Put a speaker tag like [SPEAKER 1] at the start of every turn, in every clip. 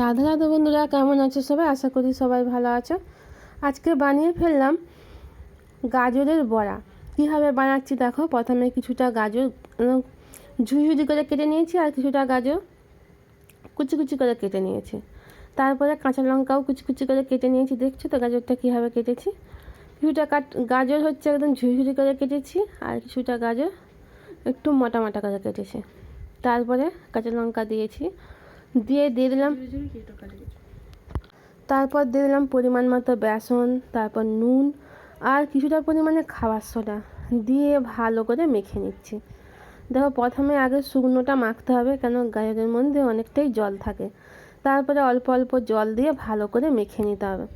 [SPEAKER 1] রাধা রাধা বন্ধুরা, কেমন আছো সবাই? আশা করি সবাই ভালো আছো। আজকে বানিয়ে ফেললাম গাজরের বড়া। কীভাবে বানাচ্ছি দেখো, প্রথমে কিছুটা গাজর ঝুড়ি করে কেটে নিয়েছি আর কিছুটা গাজর কুচি কুচি করে কেটে নিয়েছি। তারপরে কাঁচা লঙ্কাও কুচি কুচি করে কেটে নিয়েছি, দেখছ তো গাজরটা কীভাবে কেটেছি? কিছুটা কাট, গাজর হচ্ছে একদম ঝুড়ি করে কেটেছি আর কিছুটা গাজর একটু মোটা মোটা করে কেটেছি। তারপরে কাঁচা লঙ্কা দিয়েছি। দিয়ে দিয়ে দিলাম। তারপর দিয়ে দিলাম পরিমাণ মতো বেসন, তারপর নুন আর কিছুটা পরিমাণে খাবার সোডা দিয়ে ভালো করে মেখে নিচ্ছি। দেখো, প্রথমে আগে শুকনোটা মাখতে হবে কেন গাজরের মধ্যে অনেকটাই জল থাকে। তারপরে অল্প অল্প জল দিয়ে ভালো করে মেখে নিতে হবে।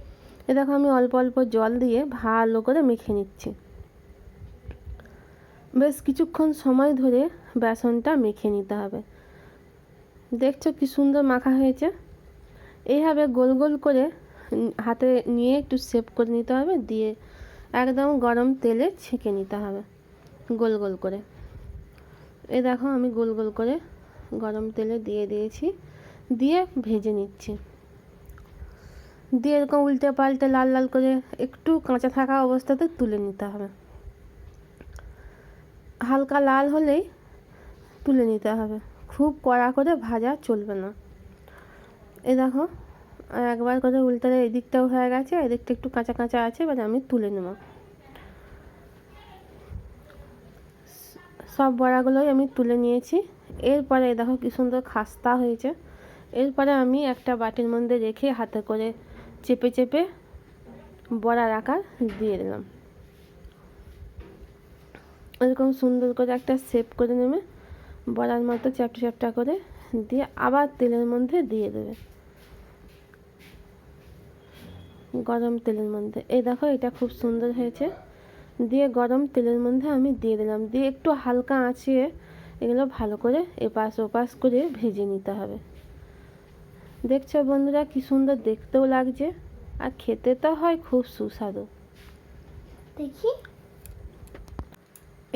[SPEAKER 1] এ দেখো, আমি অল্প অল্প জল দিয়ে ভালো করে মেখে নিচ্ছি। বেশ কিছুক্ষণ সময় ধরে বেসনটা মেখে নিতে হবে। দেখছ কি সুন্দর মাখা হয়েছে? এইভাবে গোল গোল করে হাতে নিয়ে একটু সেভ করে নিতে হবে, দিয়ে একদম গরম তেলে ছেঁকে নিতে হবে গোল গোল করে। এ দেখো আমি গোল গোল করে গরম তেলে দিয়ে দিয়েছি, দিয়ে ভেজে নিচ্ছি। দিয়ে এরকম উল্টে পাল্টে লাল লাল করে একটু কাঁচা থাকা অবস্থাতে তুলে নিতে হবে। হালকা লাল হলেই তুলে নিতে হবে। খুব কড়া করে ভাজা চলবে না। এ দেখো, একবার করে উল্টালে এই দিকটাও হয়ে গেছে, এদিকটা একটু কাঁচা কাঁচা আছে, এবার আমি তুলে নেব। সব বড়াগুলোই আমি তুলে নিয়েছি। এরপরে দেখো কি সুন্দর খাস্তা হয়েছে। এরপরে আমি একটা বাটির মধ্যে রেখে হাতে করে চেপে চেপে বড়ার আকার দিয়ে দিলাম। এরকম সুন্দর করে একটা শেপ করে নেবে। বড়ার মতো চ্যাপটা চ্যাপটা করে দিয়ে আবার তেলের মধ্যে দিয়ে দেবে। গরম তেলের মধ্যে। এই দেখো, এটা খুব সুন্দর হয়েছে। দিয়ে গরম তেলের মধ্যে আমি দিয়ে দিলাম। দিয়ে একটু হালকা আঁচিয়ে এগুলো ভালো করে এপাশ ওপাশ করে ভেজে নিতে হবে। দেখছ বন্ধুরা, কি সুন্দর দেখতেও লাগছে। আর খেতে তো হয় খুব সুস্বাদু।
[SPEAKER 2] দেখি।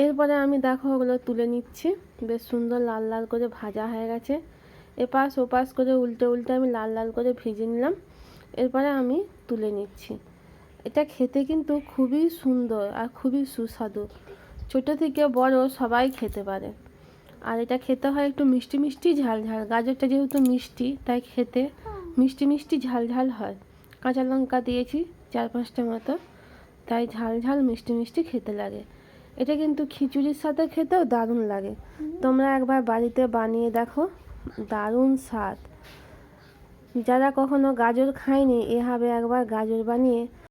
[SPEAKER 1] এরপরে আমি দেখো ওগুলো তুলে নিচ্ছি। বেশ সুন্দর লাল লাল করে ভাজা হয়ে গেছে। এপাশ ওপাশ করে উল্টে উল্টে আমি লাল লাল করে ভেজে নিলাম। এরপরে আমি তুলে নিচ্ছি। এটা খেতে কিন্তু খুবই সুন্দর আর খুবই সুস্বাদু। ছোটো থেকে বড় সবাই খেতে পারে। আর এটা খেতে হয় একটু মিষ্টি মিষ্টি ঝাল ঝাল। গাজরটা যেহেতু মিষ্টি, তাই খেতে মিষ্টি মিষ্টি ঝাল ঝাল হয়। কাঁচা লঙ্কা দিয়েছি চার পাঁচটা মতো। তাই ঝাল ঝাল মিষ্টি মিষ্টি খেতে লাগে। এটা কিন্তু খিচুড়ির সাথে খেতেও দারুণ লাগে। তোমরা একবার বাড়িতে বানিয়ে দেখো, দারুণ স্বাদ। যারা কখনো গাজর খায়নি এভাবে একবার গাজর বানিয়ে